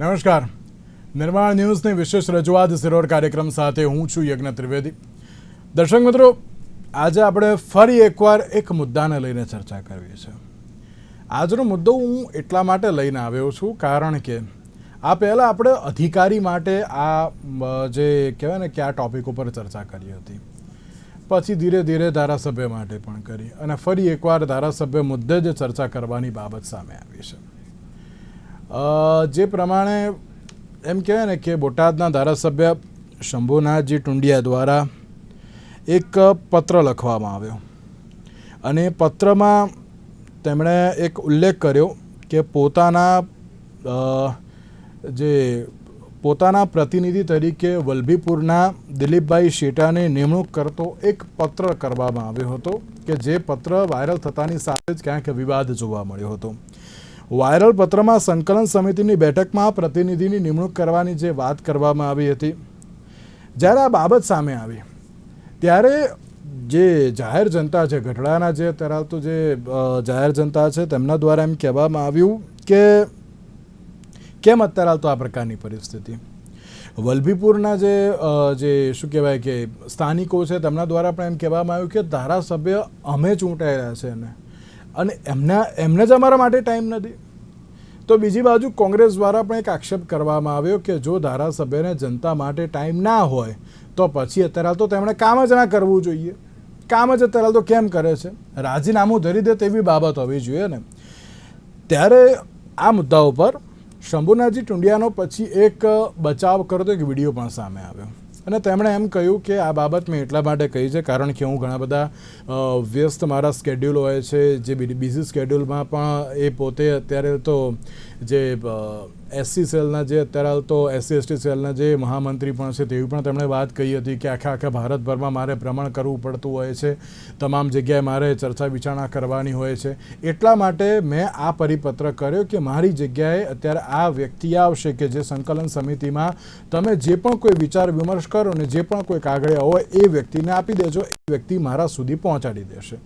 નમસ્કાર. નિર્માણ ન્યૂઝની વિશેષ રજૂઆત સિરોડ કાર્યક્રમ સાથે હું છું યજ્ઞ ત્રિવેદી. દર્શક મિત્રો, આજે આપણે ફરી એકવાર એક મુદ્દાને લઈને ચર્ચા કરવી છે. આજનો મુદ્દો હું એટલા માટે લઈને આવ્યો છું કારણ કે આ પહેલાં આપણે અધિકારી માટે આ જે કહેવાય ને કે આ ટોપિક ઉપર ચર્ચા કરી હતી. પછી ધીરે ધીરે ધારાસભ્ય માટે પણ કરી અને ફરી એકવાર ધારાસભ્ય મુદ્દે જ ચર્ચા કરવાની બાબત સામે આવી છે. જે પ્રમાણે એમ કહેવાય ને કે બોટાદના ધારાસભ્ય શંભુનાથજી ટુંડિયા દ્વારા એક પત્ર લખવામાં આવ્યો. અને પત્રમાં તેમણે એક ઉલ્લેખ કર્યો કે પોતાના જે પોતાના પ્રતિનિધિ તરીકે વલભીપુરના દિલીપભાઈ શેટાની નિમણૂક કરતો એક પત્ર કરવામાં આવ્યો હતો કે જે પત્ર વાયરલ થતાની સાથે જ ક્યાંક વિવાદ જોવા મળ્યો હતો. વાયરલ પત્રમાં સંકલન સમિતિની બેઠકમાં પ્રતિનિધિની નિમણૂક કરવાની જે વાત કરવામાં આવી હતી. જ્યારે આ બાબત સામે આવી, ત્યારે જે જાહેર જનતા છે, ગઢડાના જે ધરાવતું જે જાહેર જનતા છે, તેમના દ્વારા એમ કહેવામાં આવ્યું કે કેમ અત્યારે હાલ તો આ પ્રકારની પરિસ્થિતિ? વલભીપુરના જે જે શું કહેવાય કે સ્થાનિકો છે, તેમના દ્વારા પણ એમ કહેવામાં આવ્યું કે ધારાસભ્ય અમે ચૂંટાયેલા છે એને. અને એમના એમને જ અમારા માટે ટાઈમ નથી. તો બીજી બાજુ કોંગ્રેસ દ્વારા પણ એક આક્ષેપ કરવામાં આવ્યો કે જો ધારાસભ્યને જનતા માટે ટાઈમ ના હોય, તો પછી અત્યારે તો તેમણે કામ જ ના કરવું જોઈએ. કામ જ અત્યારે તો કેમ કરે છે? રાજીનામું ધરી દે તેવી બાબત હોવી જોઈએ ને. ત્યારે આ મુદ્દા ઉપર શંભુનાથજી ટુંડિયાનો પછી એક બચાવ કરતો એક વીડિયો પણ સામે આવ્યો. અને તેમણે એમ કહ્યું કે આ બાબત મેં એટલા માટે કહી છે, કારણ કે હું ઘણા બધા વ્યસ્ત મારા સ્કેડ્યુલ હોય છે, જે બીઝી સ્કેડ્યુલમાં પણ એ પોતે અત્યારે તો જે એસસી સેલના જે અત્યારે હાલ તો એસસી એસટી સેલના જે મહામંત્રી પણ છે તેવી પણ તેમણે વાત કહી હતી કે આખા આખા ભારતભરમાં મારે ભ્રમણ કરવું પડતું હોય છે. તમામ જગ્યાએ મારે ચર્ચા વિચારણા કરવાની હોય છે. એટલા માટે મેં આ પરિપત્ર કર્યો કે મારી જગ્યાએ અત્યારે આ વ્યક્તિ આવશે કે જે સંકલન સમિતિમાં તમે જે પણ કોઈ વિચાર વિમર્શ કરો ને જે પણ કોઈ કાગળિયા હોય એ વ્યક્તિને આપી દેજો. એ વ્યક્તિ મારા સુધી પહોંચાડી દેશે.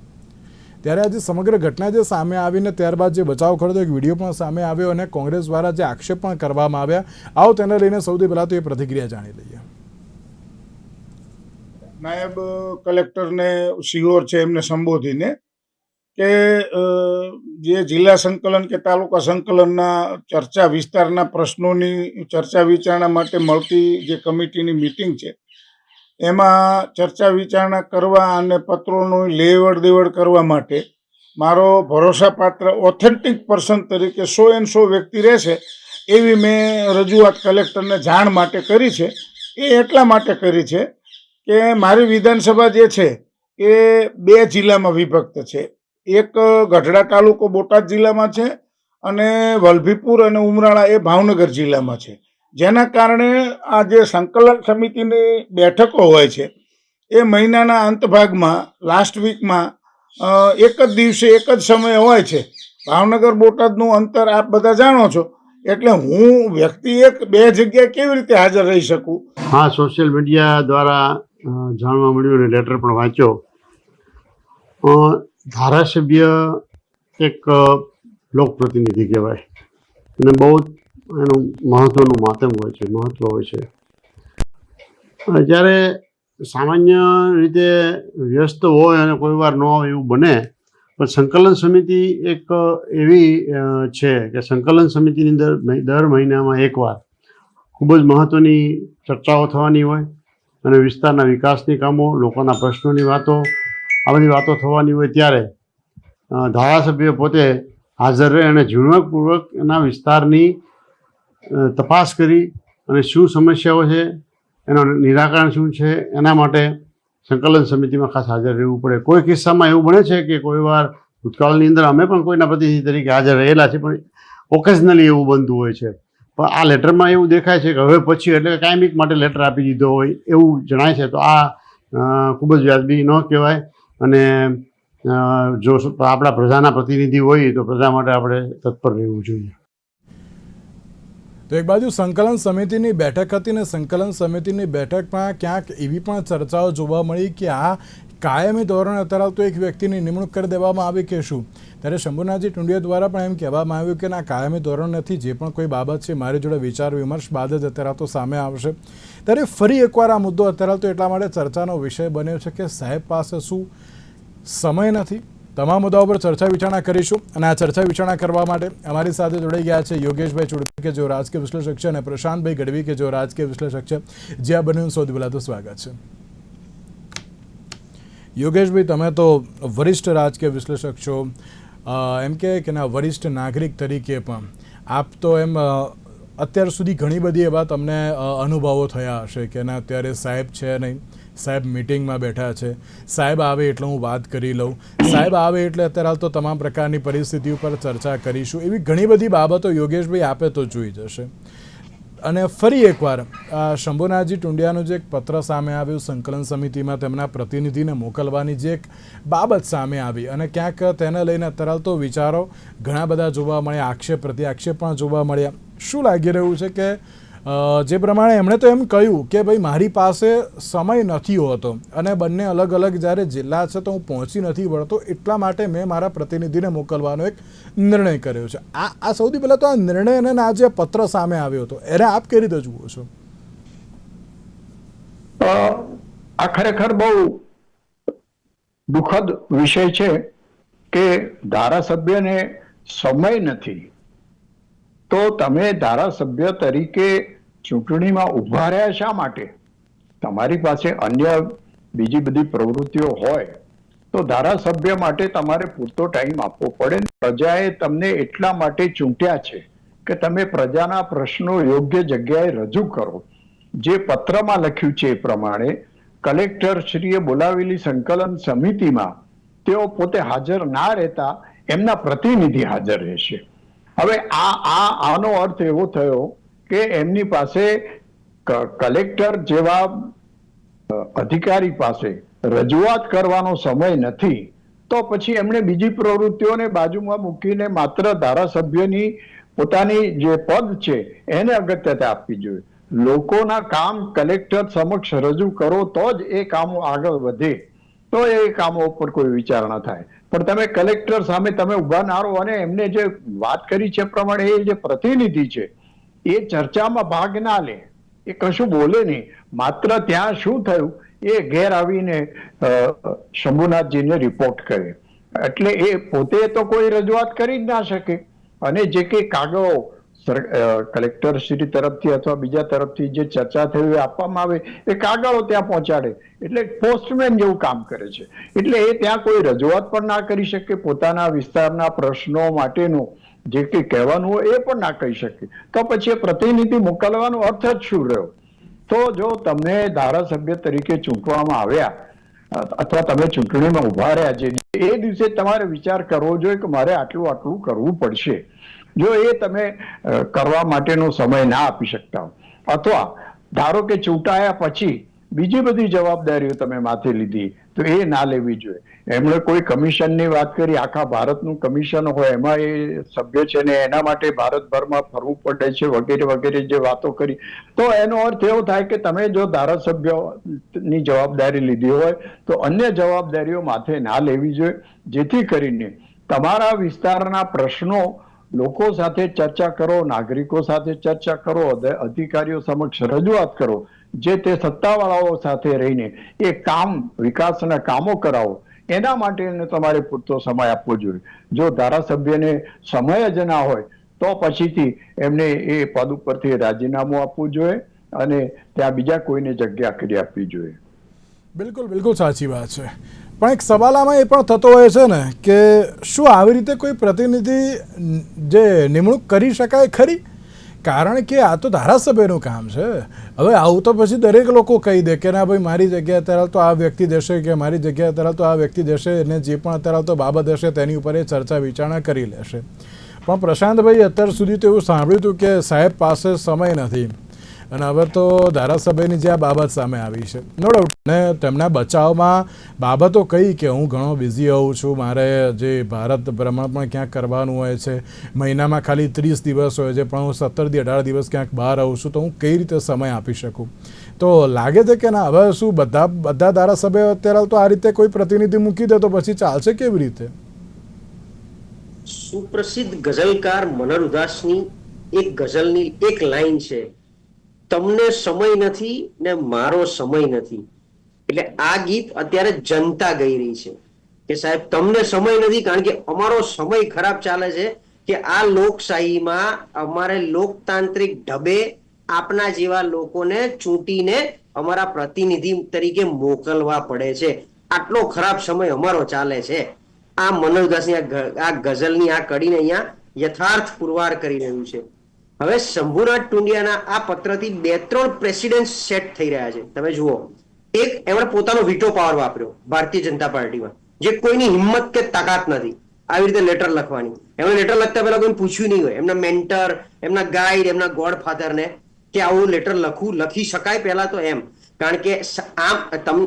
ત્યારે આજે સમગ્ર ઘટના જે સામે આવીને ત્યારબાદ જે બચાવ કરતો એક વીડિયો પણ સામે આવ્યો અને કોંગ્રેસ દ્વારા જે આક્ષેપ પણ કરવામાં આવ્યા. આવો તેને લઈને સૌથી પહેલાં તો એ પ્રતિક્રિયા જાણી લઈએ. નાયબ કલેક્ટરને સિયોર છે એમને સંબોધીને કે જે જિલ્લા સંકલન કે તાલુકા સંકલનના ચર્ચા વિસ્તારના પ્રશ્નોની ચર્ચા વિચારણા માટે મળતી જે કમિટીની મિટિંગ છે એમાં ચર્ચા વિચારણા કરવા અને પત્રોનું લેવડ દેવડ કરવા માટે મારો ભરોસાપાત્ર ઓથેન્ટિક પર્સન તરીકે સો એન સો વ્યક્તિ રહેશે એવી મેં રજૂઆત કલેક્ટરને જાણ માટે કરી છે. એ એટલા માટે કરી છે કે મારી વિધાનસભા જે છે એ બે જિલ્લામાં વિભક્ત છે. એક ગઢડા તાલુકો બોટાદ જિલ્લામાં છે અને વલભીપુર અને ઉમરાળા એ ભાવનગર જિલ્લામાં છે. જેના કારણે આ જે સંકલન સમિતિની બેઠકો હોય છે, એ મહિનાના અંતભાગમાં લાસ્ટ વીકમાં એક જ દિવસે એક જ સમયે હોય છે. ભાવનગર બોટાદનું અંતર આપ બધા જાણો છો. એટલે હું વ્યક્તિ એક, બે જગ્યાએ કેવી રીતે હાજર રહી શકું? હા સોશિયલ મીડિયા દ્વારા જાણવા મળ્યું અને લેટર પણ વાંચ્યો. ધારાસભ્ય એક લોકપ્રતિનિધિ કહેવાય. અને બહુ જ એનું મહત્ત્વનું માધ્યમ હોય છે મહત્ત્વ હોય છે. જ્યારે સામાન્ય રીતે વ્યસ્ત હોય અને કોઈ વાર ન હોય એવું બને, પણ સંકલન સમિતિ એક એવી છે કે સંકલન સમિતિની અંદર દર મહિનામાં એકવાર ખૂબ જ મહત્ત્વની ચર્ચાઓ થવાની હોય અને વિસ્તારના વિકાસની કામો, લોકોના પ્રશ્નોની વાતો, આ બધી વાતો થવાની હોય ત્યારે ધારાસભ્ય પોતે હાજર રહે અને ઝીણવટપૂર્વક એના વિસ્તારની તપાસ કરી અને શું સમસ્યાઓ છે, એનું નિરાકરણ શું છે, એના માટે સંકલન સમિતિમાં ખાસ હાજર રહેવું પડે. કોઈ કિસ્સામાં એવું બને છે કે કોઈ વાર ભૂતકાળની અંદર અમે પણ કોઈના પ્રતિનિધિ તરીકે હાજર રહેલા છે પણ ઓકેઝનલી એવું બનતું હોય છે. પણ આ લેટરમાં એવું દેખાય છે કે હવે પછી એટલે કાયમિક માટે લેટર આપી દીધો હોય એવું જણાય છે, તો આ ખૂબ જ વ્યાજબી ન કહેવાય. અને જો આપણા પ્રજાના પ્રતિનિધિ હોય તો પ્રજા માટે આપણે તત્પર રહેવું જોઈએ. તો એક બાજુ સંકલન સમિતિની બેઠક હતી ને સંકલન સમિતિની બેઠકમાં ક્યાંક એવી પણ ચર્ચાઓ જોવા મળી કે આ કાયમી ધોરણે અત્યારે તો એક વ્યક્તિની નિમણૂક કરી દેવામાં આવી કે શું? ત્યારે શંભુનાથજી ટુંડિયા દ્વારા પણ એમ કહેવામાં આવ્યું કે ના, કાયમી ધોરણ નથી, જે પણ કોઈ બાબત છે, મારી જોડે વિચાર વિમર્શ બાદ જ અત્યારે તો સામે આવશે. ત્યારે ફરી એકવાર આ મુદ્દો અત્યારે તો એટલા માટે ચર્ચાનો વિષય બન્યો છે કે સાહેબ પાસે શું? સમય નથી. તમામ મુદ્દાઓ પર ચર્ચા વિચારણા કરીશું અને આ ચર્ચા વિચારણા કરવા માટે અમારી સાથે જોડાઈ ગયા છે યોગેશભાઈ ચુડકી, કે જેઓ રાજકીય વિશ્લેષક છે, અને પ્રશાંતભાઈ ગઢવી, કે જેઓ રાજકીય વિશ્લેષક છે. જે આ બંનેનું સૌથી પહેલાં તો સ્વાગત છે. યોગેશભાઈ, તમે તો વરિષ્ઠ રાજકીય વિશ્લેષક છો. એમ કે ના, વરિષ્ઠ નાગરિક તરીકે પણ. આપ તો એમ અત્યાર સુધી ઘણી બધી એવા તમને અનુભવો થયા હશે કે ના, અત્યારે સાહેબ છે નહીં. સાહેબ મિટિંગમાં બેઠા છે. સાહેબ આવે એટલે હું વાત કરી લઉં. સાહેબ આવે એટલે અત્યારે હાલ તો તમામ પ્રકારની પરિસ્થિતિ ઉપર ચર્ચા કરીશું. એવી ઘણી બધી બાબતો યોગેશભાઈ આપે તો જોઈ જશે. અને ફરી એકવાર શંભુનાથજી ટુંડિયાનું જે એક પત્ર સામે આવ્યું, સંકલન સમિતિમાં તેમના પ્રતિનિધિને મોકલવાની જે એક બાબત સામે આવી અને ક્યાંક તેને લઈને અત્યારે તો વિચારો ઘણા બધા જોવા મળ્યા, આક્ષેપ પ્રતિ આક્ષેપ પણ જોવા મળ્યા. શું લાગી રહ્યું છે કે જે પ્રમાણે એમણે તો એમ કહ્યું કે ભાઈ, મારી પાસે સમય નથી હોતો અને બંને અલગ અલગ જ્યારે જિલ્લા છે તો હું પહોંચી નથી વળતો, એટલા માટે મેં મારા પ્રતિનિધિને મોકલવાનો એક નિર્ણય કર્યો છે. આ આ સૌથી પહેલાં તો આ નિર્ણય અને આ જે પત્ર સામે આવ્યો હતો, એને આપ કઈ રીતે જુઓ છો? આ ખરેખર બહુ દુઃખદ વિષય છે કે ધારાસભ્યને સમય નથી. તો તમે ધારાસભ્ય તરીકે ચૂંટણીમાં ઊભા રહ્યા શા માટે? તમારી પાસે અન્ય બીજી બધી પ્રવૃત્તિઓ હોય, તો ધારાસભ્ય માટે તમારે પૂરતો ટાઈમ આપવો પડે. પ્રજાએ તમને એટલા માટે ચૂંટ્યા છે કે તમે પ્રજાના પ્રશ્નો યોગ્ય જગ્યાએ રજૂ કરો. જે પત્રમાં લખ્યું છે એ પ્રમાણે કલેક્ટર શ્રીએ બોલાવેલી સંકલન સમિતિમાં તેઓ પોતે હાજર ના રહેતા એમના પ્રતિનિધિ હાજર રહેશે. હવે આ આ, આનો અર્થ એવો થયો કે એમની પાસે કલેક્ટર જેવા અધિકારી પાસે રજૂઆત કરવાનો સમય નથી, તો પછી એમણે બીજી પ્રવૃત્તિઓને બાજુમાં મૂકીને માત્ર ધારાસભ્યની પોતાની જે પદ છે, એને અગત્યતા આપવી જોઈએ. લોકોના કામ કલેક્ટર સમક્ષ રજૂ કરો તો જ એ કામો આગળ વધે, તો એ કામો ઉપર કોઈ વિચારણા થાય. પણ તમે કલેક્ટર સામે તમે ઊભા ના રહો અને એમને જે વાત કરી છે પ્રમાણે એ જે પ્રતિનિધિ છે એ ચર્ચામાં ભાગ ના લે. એ કશું બોલે નહીં. માત્ર ત્યાં શું થયું એ ઘેર આવીને શંભુનાથજીને રિપોર્ટ કરે. એટલે એ પોતે તો કોઈ રજૂઆત કરી જ ના શકે. અને જે કે કાગળો કલેક્ટર શ્રી તરફથી અથવા બીજા તરફથી જે ચર્ચા થઈ એ આપવામાં આવે, એ કાગળો ત્યાં પહોંચાડે. એટલે પોસ્ટમેન જેવું કામ કરે છે. એટલે એ ત્યાં કોઈ રજૂઆત પણ ના કરી શકે. પોતાના વિસ્તારના પ્રશ્નો માટેનું જે કંઈ કહેવાનું હોય એ પણ ના કહી શકે. તો પછી એ પ્રતિનિધિ મોકલવાનો અર્થ જ શું રહ્યો? તો જો તમને ધારાસભ્ય તરીકે ચૂંટવામાં આવ્યા, અથવા તમે ચૂંટણીમાં ઊભા રહ્યા છે, એ દિવસે તમારે વિચાર કરવો જોઈએ કે મારે આટલું આટલું કરવું પડશે. જો એ તમે કરવા માટેનો સમય ના આપી શકતા હો. અથવા ધારો કે ચૂંટાયા પછી બીજી બધી જવાબદારીઓ તમે માથે લીધી, તો એ ના લેવી જોઈએ. એમણે કોઈ કમિશનની વાત કરી, આખા ભારતનું કમિશન હોય, એમાં એ સભ્ય છે ને એના માટે ભારતભરમાં ફરવું પડે છે વગેરે વગેરે જે વાતો કરી. તો એનો અર્થ એવો થાય કે તમે જો ધારાસભ્યની જવાબદારી લીધી હોય, તો અન્ય જવાબદારીઓ માથે ના લેવી જોઈએ. જેથી કરીને તમારા વિસ્તારના પ્રશ્નો લોકો સાથે ચર્ચા કરો, નાગરિકો સાથે ચર્ચા કરો, અધ- અધિકારીઓ સમક્ષ રજૂઆત કરો. જે તે સત્તાવાળાઓ સાથે રહીને એ કામ, વિકાસના કામો કરાવો. એના માટે તમારે પૂરતો સમય આપવો જોઈએ. જો ધારાસભ્યને સમય જ ના હોય, તો પછીથી એમને એ પદ ઉપરથી રાજીનામું આપવું જોઈએ અને ત્યાં બીજા કોઈને જગ્યા કરી આપવી જોઈએ. બિલકુલ બિલકુલ સાચી વાત છે. પણ એક સવાલ આમાં એ પણ થતો હોય છે ને કે શું આવી રીતે કોઈ પ્રતિનિધિ જે નિમણૂક કરી શકાય ખરી? કારણ કે આ તો ધારાસભ્યનું કામ છે. હવે આવું તો પછી દરેક લોકો કહી દે કે ના ભાઈ, મારી જગ્યાએ અત્યારે તો આ વ્યક્તિ દેશે કે મારી જગ્યાએ અત્યારે તો આ વ્યક્તિ દેશે અને જે પણ અત્યારે તો બાબત હશે તેની ઉપર એ ચર્ચા વિચારણા કરી લેશે. પણ પ્રશાંતભાઈ અત્યાર સુધી તો એવું સાંભળ્યું હતું કે સાહેબ પાસે સમય નથી. અને હવે તો ધારાસભ્યની જે આ બાબત સામે આવી છે. નો ડાઉટ ને તેમના બચાવમાં બાબતો કઈ કે હું ઘણો બિઝી હોઉં છું, મારે જે ભારત ભ્રમણ પણ ક્યાંક કરવાનું હોય છે, મહિનામાં ખાલી ત્રીસ દિવસ હોય છે, પણ હું સત્તરથી અઢાર દિવસ ક્યાંક બહાર આવું છું, તો હું કઈ રીતે સમય આપી શકું? તો લાગે છે કે ના, હવે શું બધા બધા ધારાસભ્યો અત્યારે તો આ રીતે કોઈ પ્રતિનિધિ મૂકી દે તો પછી ચાલશે કેવી રીતે? સુપ્રસિદ્ધ ગઝલકાર મનર ઉદાસની એક ગઝલની એક લાઈન છે તમને સમય નથી ને મારો સમય નથી. એટલે આ ગીત અત્યારે જનતા ગઈ રહી છે. કે સાહેબ, તમને સમય નથી કારણ કે અમારો સમય ખરાબ ચાલે છે કે આ લોકશાહીમાં અમારે લોકતાંત્રિક ઢબે આપના જેવા લોકોને ચૂંટીને અમારા પ્રતિનિધિ તરીકે મોકલવા પડે છે. આટલો ખરાબ સમય અમારો ચાલે છે. આ મનોજદાસની આ ગઝલની આ કડીને અહીંયા યથાર્થ પુરવાર કરી રહ્યું છે. હવે શંભુનાથ ટુંડિયાના આ પત્રથી બે ત્રણ પ્રેસિડેન્ટ સેટ થઈ રહ્યા છે. તમે જુઓ, એક એમણે પોતાનો વીટો પાવર વાપર્યો ભારતીય જનતા પાર્ટીમાં, જે કોઈની હિંમત કે તાકાત નથી. આવી રીતે લેટર લખવાની. એમણે લેટર લખતા પહેલા કોઈને પૂછ્યું નહીં હોય. એમના મેન્ટર એમના ગાઈડ એમના ગોડ ફાધરને કે આવું લેટર લખવું લખી શકાય પહેલા તો એમ. કારણ કે આમ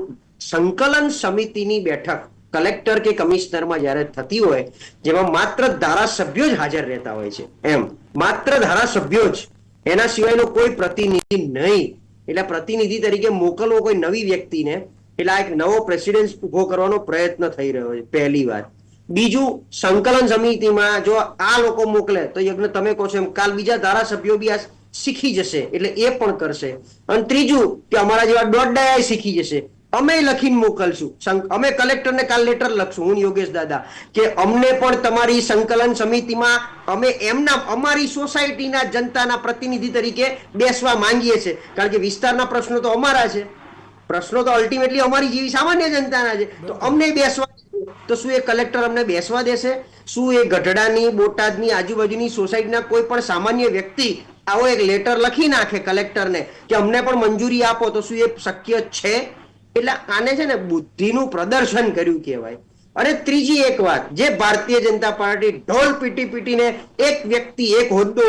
સંકલન સમિતિની બેઠક કલેક્ટર કે કમિશનરમાં જ્યારે થતી હોય, જેમાં માત્ર ધારાસભ્યો જ હાજર રહેતા હોય છે. એમ. માત્ર ધારાસભ્યો જ. એના સિવાયનો કોઈ પ્રતિનિધિ નહીં. એટલે પ્રતિનિધિ તરીકે મોકલવો કોઈ નવી વ્યક્તિને, એટલે એક નવો પ્રેસિડેન્સ ઊભો કરવાનો પ્રયત્ન થઈ રહ્યો છે, પહેલી વાત. બીજું, સંકલન સમિતિમાં જો આ લોકો મોકલે, તો યજ્ઞ તમે કહો છો એમ, કાલ બીજા ધારાસભ્યો બી આ શીખી જશે, એટલે એ પણ કરશે. અને ત્રીજું, કે અમારા જેવા દોડડાયા શીખી જશે. અમે લખીને મોકલશું. અમે કલેક્ટરને કાલ લેટર લખશું હું યોગેશ દાદા કે અમને પણ તમારી સંકલન સમિતિમાં અમે એમના અમારી સોસાયટીના જનતાના પ્રતિનિધિ તરીકે બેસવા માંગીએ છીએ. કારણ કે વિસ્તારના પ્રશ્નો તો અમારા છે. પ્રશ્નો તો અલ્ટિમેટલી અમારી જેવી સામાન્ય જનતાના છે. તો અમને બેસવા તો શું એ કલેક્ટર અમને બેસવા દેશે? શું એ ગઢડાની બોટાદની આજુબાજુની સોસાયટીના કોઈ પણ સામાન્ય વ્યક્તિ આવો એક લેટર લખી નાખે કલેક્ટરને કે અમને પણ મંજૂરી આપો તો શું એ શક્ય છે? એટલે આને છે ને બુદ્ધિનું પ્રદર્શન કર્યું કહેવાય. અને ત્રીજી એક વાત, જે ભારતીય જનતા પાર્ટી ઢોલ પીટી પીટીને એક વ્યક્તિ, એક હોદ્દો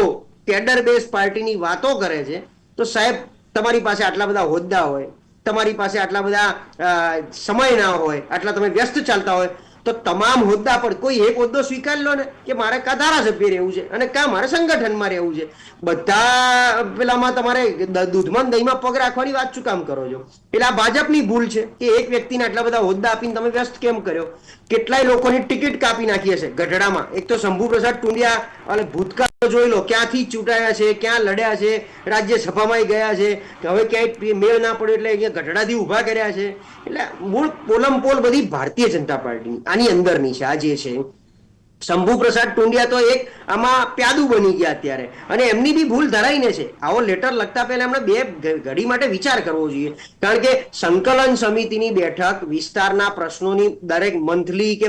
કેડર બેઝ પાર્ટીની વાતો કરે છે, તો સાહેબ, તમારી પાસે આટલા બધા હોદ્દા હોય, તમારી પાસે આટલા બધા સમય ના હોય, આટલા તમે વ્યસ્ત ચાલતા હોય તો તમામ હોદ્દા પર કોઈ એક હોદ્દો સ્વીકારી લો ને કે મારે કા ધારાસભ્ય રહેવું છે અને કા મારે સંગઠનમાં રહેવું છે. બધા પેલામાં તમારે દૂધમાં દહીંમાં પગ રાખવાની વાત શું કામ કરો છો? એટલે આ ભાજપની ભૂલ છે કે એક વ્યક્તિને આટલા બધા હોદ્દા આપીને તમે વ્યસ્ત કેમ કર્યો? કેટલાય લોકોની ટિકિટ કાપી નાખી હશે ગઢડામાં. એક તો શંભુ પ્રસાદ ટુંડિયા અને ભૂતકાળ જોઈ લો, ક્યાંથી ચૂંટાયા છે, ક્યાં લડ્યા છે, રાજ્યસભામાં ગયા છે હવે ક્યાંય મેળ ના પડ્યો એટલે અહીંયા ગઢડાથી ઊભા કર્યા છે. એટલે મૂળ પોલમ પોલ બધી ભારતીય જનતા પાર્ટીની, આની અંદરની છે, આ જે છે. શંભુ પ્રસાદ ટુંડિયા તો એક આમાં પ્યાદુ બની ગયા અત્યારે. અને એમની બી ભૂલ ધરાઈને છે. આવો લેટર લખતા પહેલા એમણે બે ઘડી માટે વિચાર કરવો જોઈએ. કારણ કે સંકલન સમિતિની બેઠક વિસ્તારના પ્રશ્નોની દરેક મંથલી કે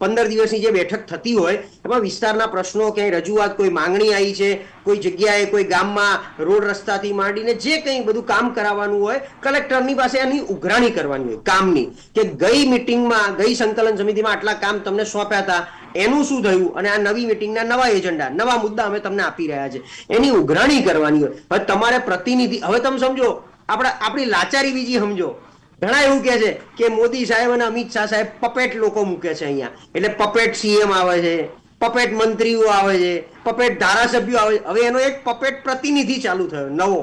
પંદર દિવસની જે બેઠક થતી હોય, એમાં વિસ્તારના પ્રશ્નો, ક્યાંય રજૂઆત, કોઈ માંગણી આવી છે, કોઈ જગ્યાએ કોઈ ગામમાં રોડ રસ્તાથી માંડીને જે કંઈ બધું કામ કરાવવાનું હોય, કલેક્ટરની પાસે એની ઉઘરાણી કરવાની હોય, કામની. કે ગઈ મિટિંગમાં ગઈ સંકલન સમિતિમાં આટલા કામ તમને સોંપ્યા હતા એનું શું થયું? અને આ નવી મિટિંગના નવા એજન્ડા નવા મુદ્દા અમે તમને આપી રહ્યા છે. એની ઉઘરાણી કરવાની હોય. હવે તમારે પ્રતિનિધિ, હવે તમે સમજો, આપણા, આપણી લાચારી બીજી સમજો. ઘણા એવું કહે છે કે મોદી સાહેબ અને અમિત શાહ સાહેબ પપેટ લોકો મૂકે છે અહીંયા. એટલે પપેટ સીએમ આવે છે. પપેટ મંત્રીઓ આવે છે, પપેટ ધારાસભ્યો આવે હવે એનો એક પપેટ પ્રતિનિધિ ચાલુ થયો, નવો,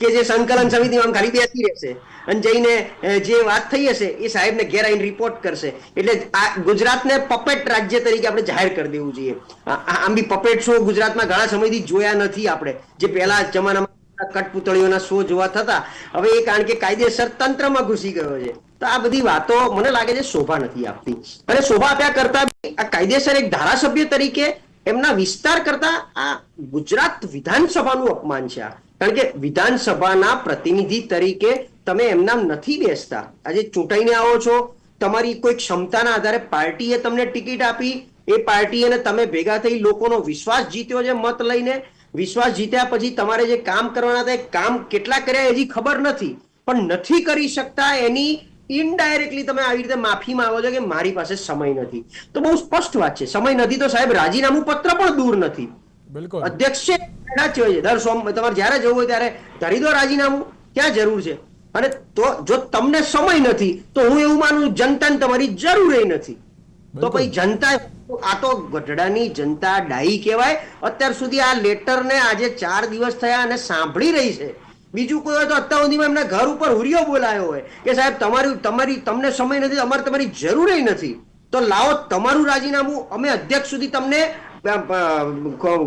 કે જે સંકલન સમિતિમાં ખાલી બેસી રહેશે. અને જઈને જે વાત થઈ હશે, એ સાહેબને ઘેર આવીને રિપોર્ટ કરશે. એટલે આ ગુજરાતને પપેટ રાજ્ય તરીકે આપણે જાહેર કરી દેવું જોઈએ. આમ બી પપેટ શો, ગુજરાતમાં ઘણા સમયથી જોયા નથી આપણે. જે પહેલા જમાનામાં કટપુતળીઓના શો જોવા થતા, હવે એ કારણ કે કાયદેસર તંત્રમાં ઘૂસી ગયો છે. તો આ બધી વાતો મને લાગે છે શોભા નથી આપતી. અને શોભા આપ્યા કરતા આ કાયદેસર એક ધારાસભ્ય તરીકે એમના વિસ્તાર કરતા આ ગુજરાત વિધાનસભાનું અપમાન છે આ. કારણ કે વિધાનસભાના પ્રતિનિધિ તરીકે તમે એમના નથી બેસતા. આજે ચૂંટાઈને આવો છો. તમારી કોઈ ક્ષમતાના આધારે પાર્ટીએ તમને ટિકિટ આપી. એ પાર્ટી અને તમે ભેગા થઈ લોકોનો વિશ્વાસ જીત્યો છે મત લઈને. વિશ્વાસ જીત્યા પછી તમારે જે કામ કરવાના હતા એ કામ કેટલા કર્યા હજી ખબર નથી. પણ નથી કરી શકતા એની ઇનડાયરેક્ટલી તમે આવી રીતે માફી માંગો છો કે મારી પાસે સમય નથી. તો બહુ સ્પષ્ટ વાત છે. સમય નથી તો સાહેબ રાજીનામું પત્ર પણ દૂર નથી. બિલકુલ. અધ્યક્ષ છે દર સોમ તમારે જ્યારે જવું હોય ત્યારે ધરી દો રાજીનામું ક્યાં જરૂર છે. અને તો જો તમને સમય નથી તો હું એવું માનું જનતા જનતાને તમારી જરૂર નથી. તો. પછી જનતા આ તો ગઢડાની જનતા ડાઈ કહેવાય. અત્યાર સુધી આ લેટરને આજે ચાર દિવસ થયા અને સાંભળી રહી છે. બીજું કોઈ હોય તો અત્યાર સુધીમાં એમના ઘર ઉપર હુરિયો બોલાયો હોય કે સાહેબ, તમારી તમારી, તમને સમય નથી, અમારે તમારી જરૂર નથી. તો લાવો તમારું રાજીનામું, અમે અધ્યક્ષ સુધી તમને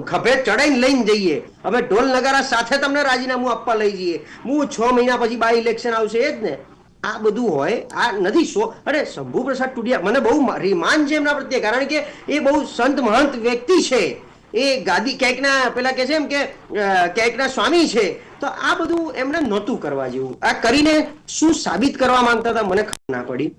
ખભે ચડાઈને લઈને જઈએ. અમે ઢોલ નગારા સાથે તમને રાજીનામું આપવા લઈ જઈએ. હું છ મહિના પછી બાય ઇલેક્શન આવશે, એ જ ને. આ બધું હોય, આ નથી શો અરે શંભુ પ્રસાદ ટુડિયા, મને બહુ મા- માન છે એમના પ્રત્યે, કારણ કે એ બહુ સંત મહંત વ્યક્તિ છે. એ ગાદી ક્યાંકના પેલા કે છે એમ કે ક્યાંકના સ્વામી છે તો આ બધું એમને નહોતું કરવા જેવું. આ કરીને શું સાબિત કરવા માંગતા હતા મને ખબર ના પડી.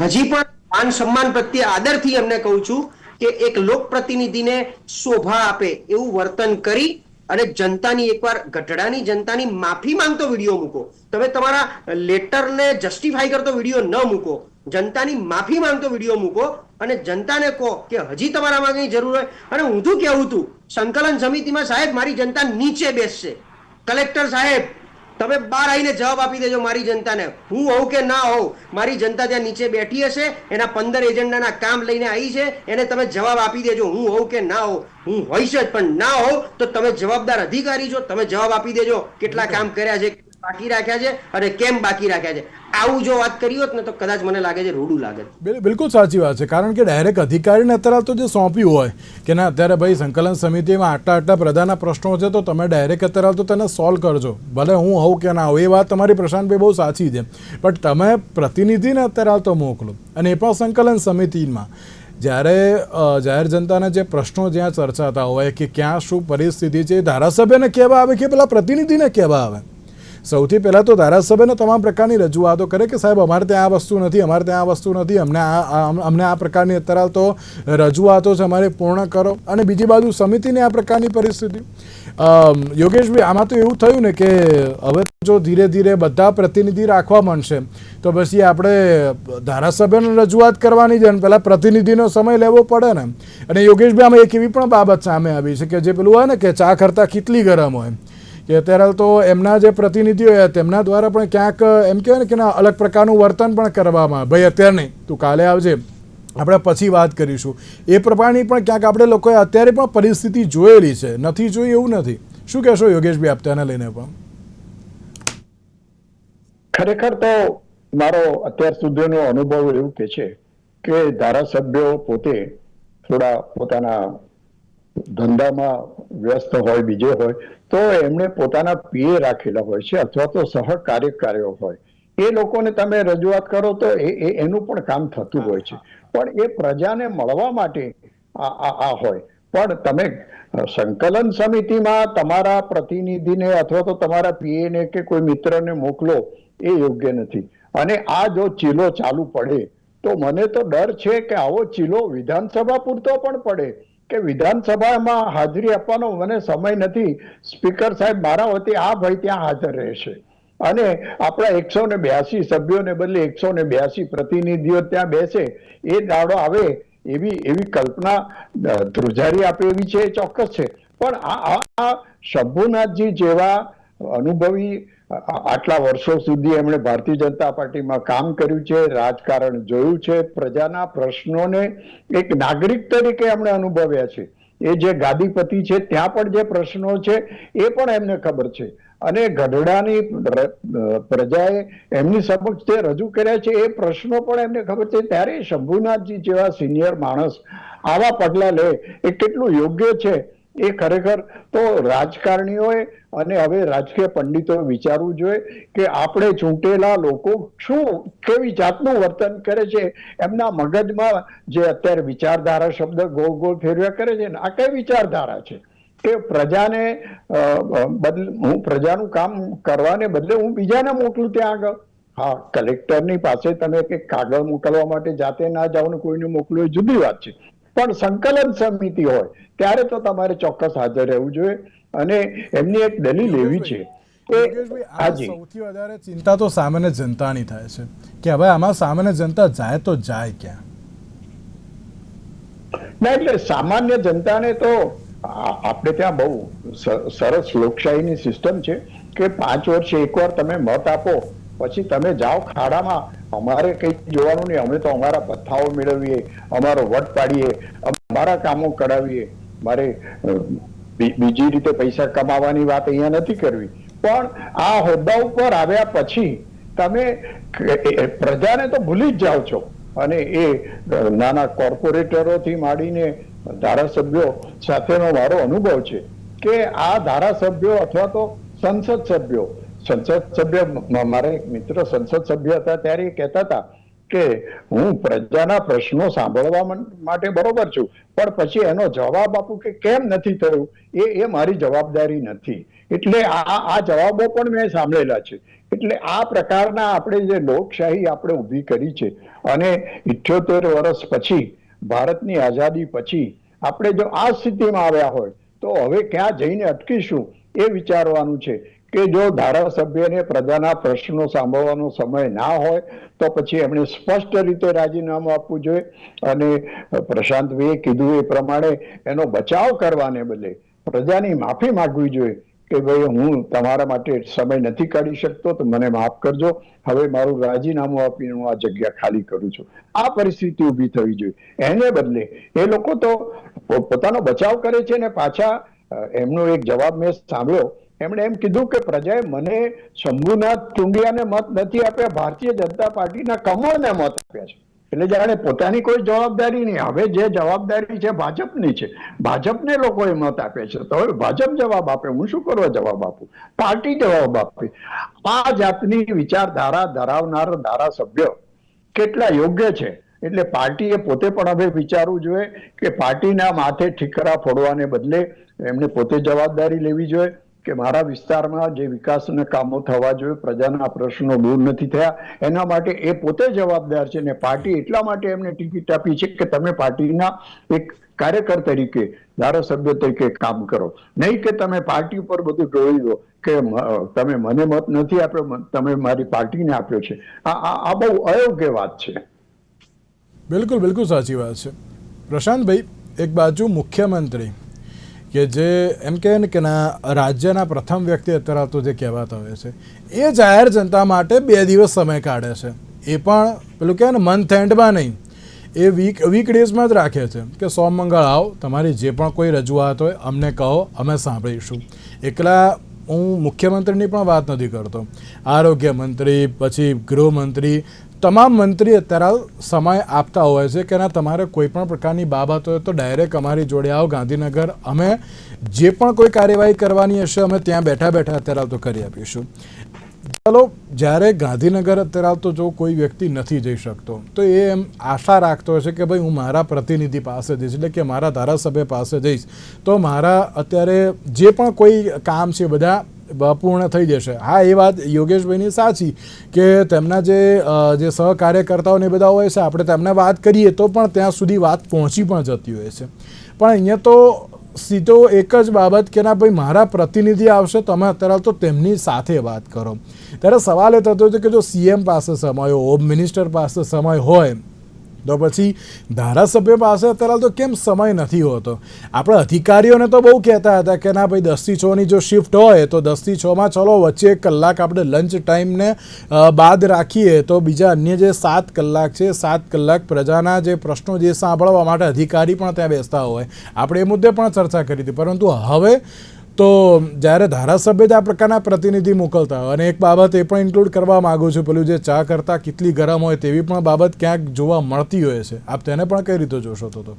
હજી પણ માન સન્માન પ્રત્યે આદરથી એમને કહું છું કે એક લોકપ્રતિનિધિને શોભા આપે એવું વર્તન કરી અને જનતાની એકવાર ગઢડાની જનતાની માફી માંગતો વીડિયો મૂકો. તમે તમારા લેટરને જસ્ટિફાઈ કરતો વીડિયો ન મૂકો. જનતાની માફી માંગતો વીડિયો મૂકો. અને જનતાને કહો કે હજી તમારામાં માંગની જરૂર હોય. અને હું શું કહેવું તું? સંકલન સમિતિમાં સાહેબ મારી જનતા નીચે બેસશે. કલેક્ટર સાહેબ તમે બહાર આવીને જવાબ આપી દેજો મારી જનતાને. હું હોઉં કે ના હોઉં મારી જનતા ત્યાં નીચે બેઠી હશે એના પંદર એજન્ડાના કામ લઈને આવી છે એને તમે જવાબ આપી દેજો. હું હોઉં કે ના હોઉં હું હોઈશ જ પણ ના હોઉં તો તમે જવાબદાર અધિકારી છો તમે જવાબ આપી દેજો. કેટલા કામ કર્યા છે બાકી રાખ્યા છે અને કેમ બાકી રાખ્યા છે? આવું જો વાત કરી હોત ને તો કદાચ મને લાગે છે રૂડું લાગે. બિલકુલ સાચી વાત છે. કારણ કે ડાયરેક્ટ અધિકારીને અત્યારે તો જે સોંપ્યું હોય કે ના, અત્યારે ભાઈ સંકલન સમિતિમાં આટલા આટલા પ્રધાનના પ્રશ્નો છે તો તમે ડાયરેક્ટ અત્યારે તો તેને સોલ્વ કરજો. ભલે હું હોઉં કે ના હોઉં, એ વાત તમારી પ્રશાંતભાઈ બહુ સાચી છે. બટ તમે પ્રતિનિધિને અત્યારે તો મોકલો. અને એ પણ સંકલન સમિતિમાં. જ્યારે જાહેર જનતાના જે પ્રશ્નો જ્યાં ચર્ચાતા હોય કે ક્યાં શું પરિસ્થિતિ છે એ ધારાસભ્યને કહેવા આવે કે પેલા પ્રતિનિધિને કહેવા આવે. સૌથી પહેલાં તો ધારાસભ્યને તમામ પ્રકારની રજૂઆતો કરે કે સાહેબ, અમારે ત્યાં આ વસ્તુ નથી, અમારે ત્યાં આ વસ્તુ નથી, અમને આ અમને આ પ્રકારની અત્યારે તો રજૂઆતો છે, અમારે પૂર્ણ કરો. અને બીજી બાજુ સમિતિની આ પ્રકારની પરિસ્થિતિ. યોગેશભાઈ, આમાં તો એવું થયું ને કે હવે જો ધીરે ધીરે બધા પ્રતિનિધિ રાખવા માંડશે, તો પછી આપણે ધારાસભ્યને રજૂઆત કરવાની છે અને પહેલાં પ્રતિનિધિનો સમય લેવો પડે ને. અને યોગેશભાઈ, આમાં એક એવી પણ બાબત સામે આવી છે કે જે પેલું હોય ને કે ચા કરતાં કેટલી ગરમ હોય. કે અત્યારે તો એમના જે પ્રતિનિધિઓ હતા તેમના દ્વારા પણ ક્યાંક, એમ કહેવાય ને કે ના, અલગ પ્રકારનું વર્તન પણ કરવામાં, ભાઈ, અત્યારે નહીં, તું કાલે આવજે, આપણે પછી વાત કરીશું. એ પ્રમાણેની પણ ક્યાંક આપણે લોકોએ અત્યારે પણ પરિસ્થિતિ જોયેલી છે. નથી જોઈ એવું નથી. શું કહેશો યોગેશભાઈ, આપ તેને લઈને પણ? ખરેખર તો મારો અત્યાર સુધીનો અનુભવ એવું કે છે કે ધારાસભ્યો પોતે થોડા પોતાના ધંધામાં વ્યસ્ત હોય, બીજે હોય તો એમણે પોતાના પીએ રાખેલા હોય છે અથવા તો સહકાર્યકારીઓ હોય. એ લોકોને તમે રજૂઆત કરો તો એ એનું પણ કામ થતું હોય છે. પણ એ પ્રજાને મળવા માટે આ હોય. પણ તમે સંકલન સમિતિમાં તમારા પ્રતિનિધિને અથવા તો તમારા પીએને કે કોઈ મિત્રને મોકલો એ યોગ્ય નથી. અને આ જો ચીલો ચાલુ પડે તો મને તો ડર છે કે આવો ચીલો વિધાનસભા પૂરતો પણ પડે. કે વિધાનસભામાં હાજરી આપવાનો મને સમય નથી. સ્પીકર સાહેબ મારા વતી આ ભાઈ ત્યાં હાજર રહેશે. અને આપણા એકસો ને બ્યાસી સભ્યોને બદલે એકસો ને બ્યાસી પ્રતિનિધિઓ ત્યાં બેસે. એ દાડો આવે એવી એવી કલ્પના ધ્રુજારી આપે એવી છે, એ ચોક્કસ છે. પણ આ શંભુનાથજી જેવા અનુભવી આટલા વર્ષો સુધી એમણે ભારતીય જનતા પાર્ટીમાં કામ કર્યું છે, રાજકારણ જોયું છે, પ્રજાના પ્રશ્નોને એક નાગરિક તરીકે એમણે અનુભવ્યા છે. એ જે ગાદીપતિ છે, ત્યાં પણ જે પ્રશ્નો છે, એ પણ એમને ખબર છે. અને ગઢડાની પ્રજાએ એમની સમક્ષ જે રજૂ કર્યા છે, એ પ્રશ્નો પણ એમને ખબર છે. ત્યારે શંભુનાથજી જેવા સિનિયર માણસ આવા પગલા લે, એ કેટલું યોગ્ય છે. એ ખરેખર તો રાજકારણીઓએ અને હવે રાજકીય પંડિતોએ વિચારવું જોઈએ કે આપણે ચૂંટેલા લોકો શું, કેવી જાતનું વર્તન કરે છે? એમના મગજમાં જે અત્યારે વિચારધારા શબ્દ ગોળ ગોળ ફેરવ્યા કરે છે ને, આ કઈ વિચારધારા છે? કે પ્રજાને બદલે હું પ્રજાનું કામ કરવાને બદલે હું બીજાને મોકલું ત્યાં આગળ? હા, કલેક્ટરની પાસે તમે કે કાગળ મોકલવા માટે જાતે ના જાઓ ને કોઈને મોકલું એ જુદી વાત છે. પણ સંકલન સમિતિ હોય ત્યારે તો તમારે ચોક્કસ હાજર રહેવું જોઈએ. અને એમની એક દલીલ એવી છે સૌથી વધારે ચિંતા તો સામાન્ય જનતાની થાય છે. કે હવે આમાં સામાન્ય જનતા જાય તો જાય ક્યાં? ના એટલે સામાન્ય જનતાને તો આપણે ત્યાં બહુ સરસ લોકશાહીની સિસ્ટમ છે કે પાંચ વર્ષે એકવાર તમે મત આપો પછી તમે જાઓ ખાડામાં અમારે કંઈ જોવાનું નહીં. અમે તો અમારા પથ્થાઓ મેળવીએ, અમારો વટ પાડીએ, અમારા કામો કરાવીએ. મારે બીજી રીતે પૈસા કમાવાની વાત અહીંયા નથી કરવી. પણ આ હોદ્દા ઉપર આવ્યા પછી તમે પ્રજાને તો ભૂલી જ જાઓ છો. અને એ નાના કોર્પોરેટરોથી માંડીને ધારાસભ્યો સાથેનો મારો અનુભવ છે કે આ ધારાસભ્યો અથવા તો સંસદ સભ્યો સંસદ સભ્ય મારા એક મિત્ર સંસદ સભ્ય હતા ત્યારે એ કહેતા હતા કે હું પ્રજાના પ્રશ્નો સાંભળવા માટે બરોબર છું, પણ પછી એનો જવાબ આપું કે કેમ નથી થયું? એ એ મારી જવાબદારી નથી. એટલે આ આ જવાબો પણ મેં સાંભળેલા છે. એટલે આ પ્રકારના આપણે જે લોકશાહી આપણે ઊભી કરી છે અને ઇઠ્યોતેર વર્ષ પછી, ભારતની આઝાદી પછી આપણે જો આ સ્થિતિમાં આવ્યા હોય, તો હવે ક્યાં જઈને અટકીશું એ વિચારવાનું છે કે જો ધારાસભ્યને પ્રજાના પ્રશ્નો સાંભળવાનો સમય ના હોય, તો પછી એમણે સ્પષ્ટ રીતે રાજીનામું આપવું જોઈએ. અને પ્રશાંતભાઈએ કીધું એ પ્રમાણે એનો બચાવ કરવાને બદલે પ્રજાની માફી માંગવી જોઈએ કે ભાઈ હું તમારા માટે સમય નથી કાઢી શકતો, તો મને માફ કરજો. હવે મારું રાજીનામું આપીને હું આ જગ્યા ખાલી કરું છું. આ પરિસ્થિતિ ઊભી થવી જોઈએ. એને બદલે એ લોકો તો પોતાનો બચાવ કરે છે ને પાછા એમનો એક જવાબ મેં સાંભળ્યો. એમણે એમ કીધું કે પ્રજાએ મને શંભુનાથ ટુંડિયાને મત નથી આપ્યા, ભારતીય જનતા પાર્ટીના કમળને મત આપ્યા છે. એટલે જાણે પોતાની કોઈ જવાબદારી નહીં. હવે જે જવાબદારી છે ભાજપની છે. ભાજપને લોકોએ મત આપે છે. તો હવે ભાજપ જવાબ આપે. હું શું કરવા જવાબ આપું? પાર્ટી જવાબ આપે. આ જાતની વિચારધારા ધરાવનાર ધારાસભ્ય કેટલા યોગ્ય છે? એટલે પાર્ટીએ પોતે પણ હવે વિચારવું જોઈએ કે પાર્ટીના માથે ઠીકરા ફોડવાને બદલે એમણે પોતે જવાબદારી લેવી જોઈએ. કે મારા વિસ્તારમાં જે વિકાસના કામો થવા જોઈએ, પ્રજાના પ્રશ્નો દૂર નથી થયા, એના માટે એ પોતે જવાબદાર છે ને પાર્ટી એટલા માટે એમને ટિકિટ આપી છે કે તમે પાર્ટીના એક કાર્યકર તરીકે, ધારાસભ્ય તરીકે કામ કરો. નહીં કે તમે પાર્ટી ઉપર બધું ડોળી દો કે તમે મને મત નથી આપ્યો તમે મારી પાર્ટીને આપ્યો છે. આ આ બહુ અયોગ્ય વાત છે. બિલકુલ બિલકુલ સાચી વાત છે. પ્રશાંતભાઈ, એક બાજુ મુખ્યમંત્રી. કે જે એમ કહે ને કે ના, રાજ્યના પ્રથમ વ્યક્તિ અત્યારે તો જે કહેવાતા હોય છે, એ જાહેર જનતા માટે બે દિવસ સમય કાઢે છે. એ પણ પેલું કહે ને મંથ એન્ડમાં નહીં. એ વીક વીક ડેઝમાં જ રાખે છે કે સોમ મંગળ આવો, તમારી જે પણ કોઈ રજૂઆત હોય, અમને કહો, અમે સાંભળીશું. એકલા હું મુખ્યમંત્રીની પણ વાત નથી કરતો. આરોગ્ય મંત્રી, પછી ગૃહમંત્રી તમામ મંત્રી અત્યારે સમય આપતા હોય છે કે ના, તમારે કોઈ પણ પ્રકારની બાબત હોય તો ડાયરેક્ટ અમારી જોડે આવો ગાંધીનગર. અમે જે પણ કોઈ કાર્યવાહી કરવાની હશે, અમે ત્યાં બેઠા બેઠા અત્યારે તો કરી આપીશું. ચાલો, જ્યારે ગાંધીનગર અત્યારે તો જો કોઈ વ્યક્તિ નથી જઈ શકતો, તો એ એમ આશા રાખતો હશે કે ભાઈ હું મારા પ્રતિનિધિ પાસે જઈશ, એટલે કે મારા ધારાસભ્ય પાસે જઈશ. તો મારા અત્યારે જે પણ કોઈ કામ છે, બધા પૂર્ણ થઈ જશે. હા, એ વાત યોગેશભાઈની સાચી કે તેમના જે જે સહકાર્યકર્તાઓ ને એ બધા હોય છે, આપણે તેમને વાત કરીએ તો પણ ત્યાં સુધી વાત પહોંચી પણ જતી હોય છે. પણ અહીંયા તો સીધો એક જ બાબત કે ના ભાઈ, મારા પ્રતિનિધિ આવશે, તમે અત્યારે તો તેમની સાથે વાત કરો. ત્યારે સવાલ એ થતો હતો કે જો સીએમ પાસે સમય હોમ મિનિસ્ટર પાસે સમય હોય તો પછી ધારાસભ્ય પાસે અત્યારે તો કેમ સમય નથી હોતો? આપણે અધિકારીઓને તો બહુ કહેતા હતા કે ના ભાઈ દસથી છની જો શિફ્ટ હોય તો દસથી છમાં ચલો વચ્ચે એક કલાક આપણે લંચ ટાઈમને બાદ રાખીએ. તો બીજા અન્ય જે સાત કલાક છે, સાત કલાક પ્રજાના જે પ્રશ્નો જે સાંભળવા માટે અધિકારી પણ ત્યાં બેસતા હોય. આપણે એ મુદ્દે પણ ચર્ચા કરી હતી. પરંતુ હવે તો જ્યારે ધારાસભ્ય જ આ પ્રકારના પ્રતિનિધિ મોકલતા અને એક બાબત એ પણ ઇન્ક્લુડ કરવા માગું છું પેલું જે ચા કરતાં કેટલી ગરમ હોય તેવી પણ બાબત ક્યાંક જોવા મળતી હોય છે. આપ તેને પણ કઈ રીતે જોશો તો તો?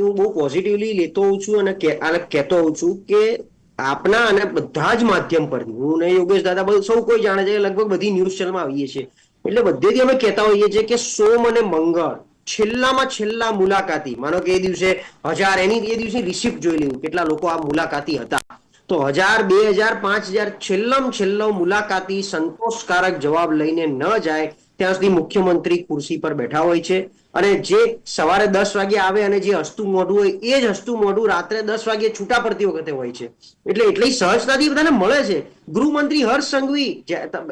હું બહુ પોઝિટિવલી લેતો હોઉં છું અને કે- કહેતો હોઉં છું કે આપના અને બધા જ માધ્યમ પરથી હું ને યોગેશ દાદા બધું સૌ કોઈ જાણે છે લગભગ બધી ન્યૂઝ ચેનલમાં આવીએ છીએ. એટલે બધેથી અમે કહેતા હોઈએ છીએ કે સોમ અને મંગળ છેલ્લામાં છેલ્લા મુલાકાતી. માનો કે એ દિવસે હજાર, એની, એ દિવસે રિસિપ્ટ જોઈ લેવું કેટલા લોકો આ મુલાકાતી હતા. તો હજાર, બે હજાર, પાંચ હજાર છેલ્લામાં છેલ્લો મુલાકાતી સંતોષકારક જવાબ લઈને ન જાય ત્યાં સુધી મુખ્યમંત્રી ખુરશી પર બેઠા હોય છે. અને જે સવારે દસ વાગે આવે અને જે હસતું મોઢું હોય, એ જ હસતું મોઢું રાત્રે દસ વાગે છૂટા પડતી વખતે હોય છે. એટલે એટલી સહજતાથી બધાને મળે છે. ગૃહમંત્રી હર્ષ સંઘવી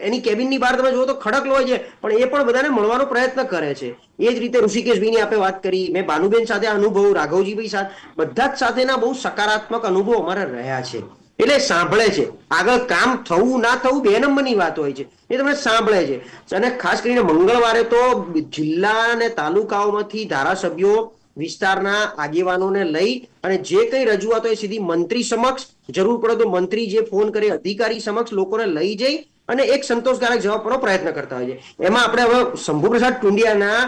એની કેબિનની બહાર તમે જુઓ તો ખડક હોય છે, પણ એ પણ બધાને મળવાનો પ્રયત્ન કરે છે. એ જ રીતે ઋષિકેશભાઈની આપણે વાત કરી, મેં ભાનુબેન સાથે અનુભવ, રાઘવજીભાઈ સાથે બધા જ સાથેના બહુ સકારાત્મક અનુભવ અમારે રહ્યા છે. એટલે સાંભળે છે. આગળ કામ થવું ના થવું બે નંબરની વાત હોય છે. એ તમને સાંભળે છે. અને ખાસ કરીને મંગળવારે તો જિલ્લા અને તાલુકાઓમાંથી ધારાસભ્યો વિસ્તારના આગેવાનોને લઈ અને જે કંઈ રજૂઆત એ સીધી મંત્રી સમક્ષ જરૂર પડે તો મંત્રી જે ફોન કરે, અધિકારી સમક્ષ લોકોને લઈ જઈ અને એક સંતોષકારક જવાબ આપવાનો પ્રયત્ન કરતા હોય છે એમાં આપણે હવે શંભુપ્રસાદ ટુંડિયાના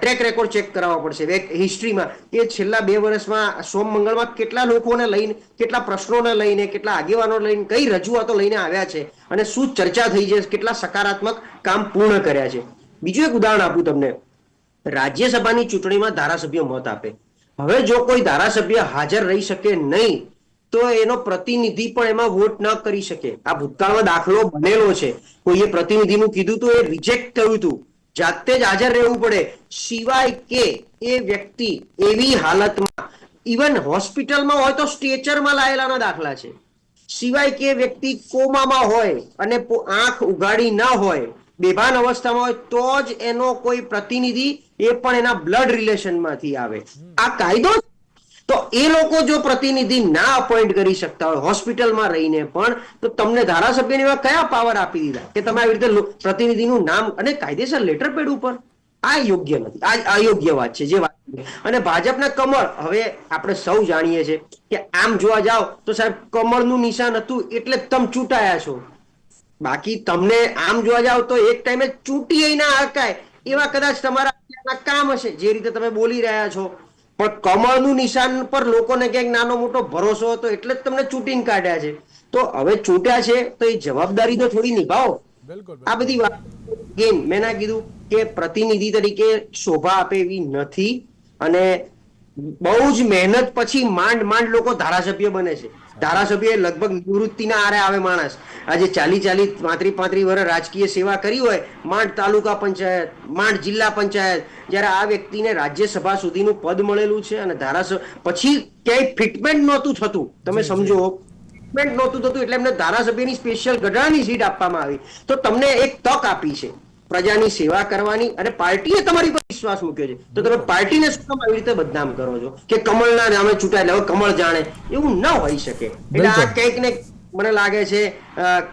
ટ્રેક રેકોર્ડ ચેક કરાવવા પડશે. હિસ્ટ્રીમાં કે છેલ્લા બે વર્ષમાં સોમ મંગળમાં કેટલા લોકોને લઈને, કેટલા પ્રશ્નોને લઈને, કેટલા આગેવાનો લઈને, કઈ રજૂઆતો લઈને આવ્યા છે અને શું ચર્ચા થઈ છે, કેટલા સકારાત્મક કામ પૂર્ણ કર્યા છે. બીજું એક ઉદાહરણ આપું તમને. રાજ્યસભાની ચૂંટણીમાં ધારાસભ્ય મત આપે. હવે જો કોઈ ધારાસભ્ય હાજર રહી શકે નહીં તો એનો પ્રતિનિધિ પણ એમાં વોટ ન કરી શકે. આ ભૂતકાળમાં દાખલો બનેલો છે. કોઈએ પ્રતિનિધિનું કીધું તો એ રિજેક્ટ થયું હતું જાતે જ હાજર રહેવું પડે. સિવાય કે એ વ્યક્તિ એવી હાલતમાં ઇવન હોસ્પિટલમાં હોય તો સ્ટેચરમાં લાયેલાના દાખલા છે. સિવાય કે વ્યક્તિ કોમામાં હોય અને આંખ ઉગાડી ન હોય, બેભાન અવસ્થામાં હોય, તો જ એનો કોઈ પ્રતિનિધિ એ પણ એના બ્લડ રિલેશનમાંથી આવે. આ કાયદો. તો એ લોકો જો પ્રતિનિધિ ના અપોઇન્ટ કરી શકતા હોય, હોસ્પિટલમાં રહીને પણ, તો તમને ધારાસભ્યને એવા કયા પાવર આપી દીધા? કે તમે આવી રીતે પ્રતિનિધિનું નામ અને કાયદેસર લેટર પેડ ઉપર? આ યોગ્ય નથી. આ અયોગ્ય વાત છે, જે વાત. અને ભાજપના કમળ, હવે આપણે સૌ જાણીએ છીએ કે આમ જોવા જાઓ, તો સાહેબ કમળનું નિશાન હતું એટલે તમે ચૂંટાયા છો. બાકી તમને આમ જોવા જાવ તો એક ટાઈમે ચૂંટી ના હકાય. એવા કદાચ તમારા કામ હશે, જે રીતે તમે બોલી રહ્યા છો. પણ કમળનું નિશાન પર લોકોને ક્યાંક નાનો મોટો ભરોસો હતો એટલે જ તમને ચૂંટીને કાઢ્યા છે. તો હવે ચૂંટ્યા છે તો એ જવાબદારી તો થોડી નિભાવો. આ બધી વાત ગેમ મેં ના કીધું કે પ્રતિનિધિ તરીકે શોભા આપે એવી નથી અને બહુ જ મહેનત પછી માંડ માંડ લોકો ધારાસભ્ય બને છે. ધારાસભ્ય લગભગ નિવૃત્તિના આરે આવે માણસ. આજે ચાલી ચાલી પાંત્રી પાંત્રી વર્ષ રાજકીય સેવા કરી હોય માંડ તાલુકા પંચાયત માંડ જિલ્લા પંચાયત જ્યારે આ વ્યક્તિને રાજ્યસભા સુધીનું પદ મળેલું છે અને ધારાસભ્ય પછી ક્યાંય ફિટમેન્ટ નહોતું થતું. તમે સમજો ફિટમેન્ટ નહોતું થતું એટલે એમને ધારાસભ્યની સ્પેશિયલ ગઢડાની સીટ આપવામાં આવી. તો તમને એક તક આપી છે. પ્રજાની સેવા કરવાની અને પાર્ટીએ તમારી પર વિશ્વાસ મૂક્યો છે. તો તમે પાર્ટીને શું કામ આવી રીતે બદનામ કરો છો? કે કમળના નામે ચૂંટાયેલા હવે કમળ જાણે. એવું ન હોઈ શકે. એટલે આ કંઈક ને મને લાગે છે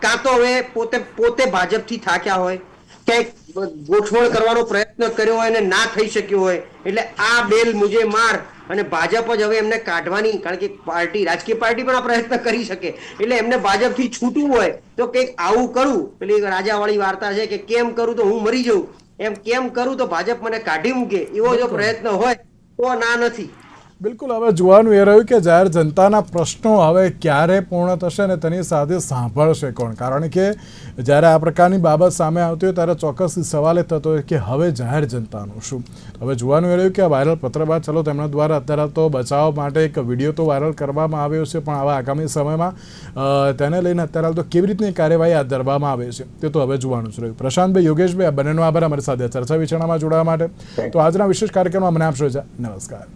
કાં તો હવે પોતે પોતે ભાજપથી થાક્યા હોય ક્યાંક ગોઠવણ કરવાનો પ્રયત્ન કર્યો હોય અને ના થઈ શક્યો હોય એટલે આ બેલ મુજે માર અને ભાજપ જ હવે એમને કાઢવાની કારણ કે પાર્ટી રાજકીય પાર્ટી પણ આ પ્રયત્ન કરી શકે. એટલે એમને ભાજપથી છૂટવું હોય તો કંઈક આવું કરું. પેલી રાજાવાળી વાર્તા છે કે કેમ કરું તો હું મરી જઉં. એમ કેમ કરું તો ભાજપ મને કાઢી મૂકે. એવો જો પ્રયત્ન હોય તો ના નથી. બિલકુલ હવે જોવાનું એ રહ્યું કે જાહેર જનતાના પ્રશ્નો હવે ક્યારે પૂર્ણ થશે અને તેની સાથે સાંભળશે કોણ? કારણ કે જ્યારે આ પ્રકારની બાબત સામે આવતી હોય ત્યારે ચોક્કસથી સવાલ એ થતો હોય કે હવે જાહેર જનતાનું શું? હવે જોવાનું એ રહ્યું કે આ વાયરલ પત્ર બાદ ચલો તેમના દ્વારા અત્યારે તો બચાવ માટે એક વીડિયો તો વાયરલ કરવામાં આવ્યો છે પણ આવા આગામી સમયમાં તેને લઈને અત્યારે તો કેવી રીતની કાર્યવાહી હાથ ધરવામાં આવે છે તે તો હવે જોવાનું જ રહ્યું. પ્રશાંતભાઈ યોગેશભાઈ આ બંનેનો આભાર. અમારી સાથે ચર્ચા વિચારણામાં જોડાવા માટે. તો આજના વિશેષ કાર્યક્રમમાં મને આપશો નમસ્કાર.